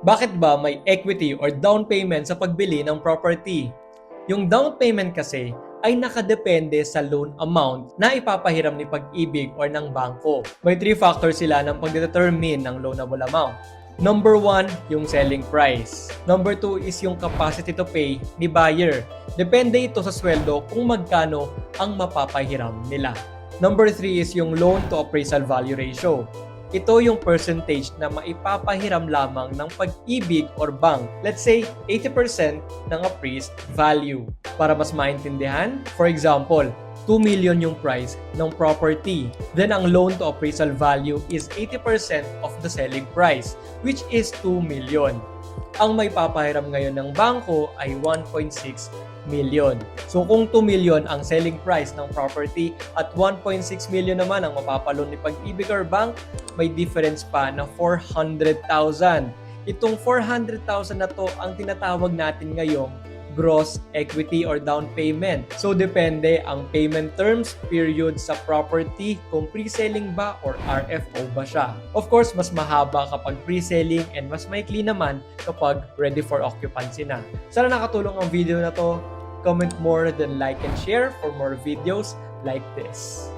Bakit ba may equity or down payment sa pagbili ng property? Yung down payment kasi ay nakadepende sa loan amount na ipapahiram ni pag-ibig or ng bangko. May three factors sila ng pagdetermine ng loanable amount. Number one, yung selling price. Number two is yung capacity to pay ni buyer. Depende ito sa sweldo kung magkano ang mapapahiram nila. Number three is yung loan to appraisal value ratio. Ito yung percentage na maipapahiram lamang ng pag-ibig or bank. Let's say, 80% ng appraised value. Para mas maintindihan, for example, 2 million yung price ng property. Then ang loan to appraisal value is 80% of the selling price, which is 2 million. Ang may papahiram ngayon ng bangko ay 1.6 million. So kung 2 million ang selling price ng property at 1.6 million naman ang mapapalon ni Pag-ibig or bank, may difference pa na 400,000. Itong 400,000 na to ang tinatawag natin ngayong gross equity or down payment. So depende ang payment terms, period sa property, kung pre-selling ba or RFO ba siya. Of course, mas mahaba kapag pre-selling and mas maikli naman kapag ready for occupancy na. Sana nakatulong ang video na to. Comment more than like and share for more videos like this.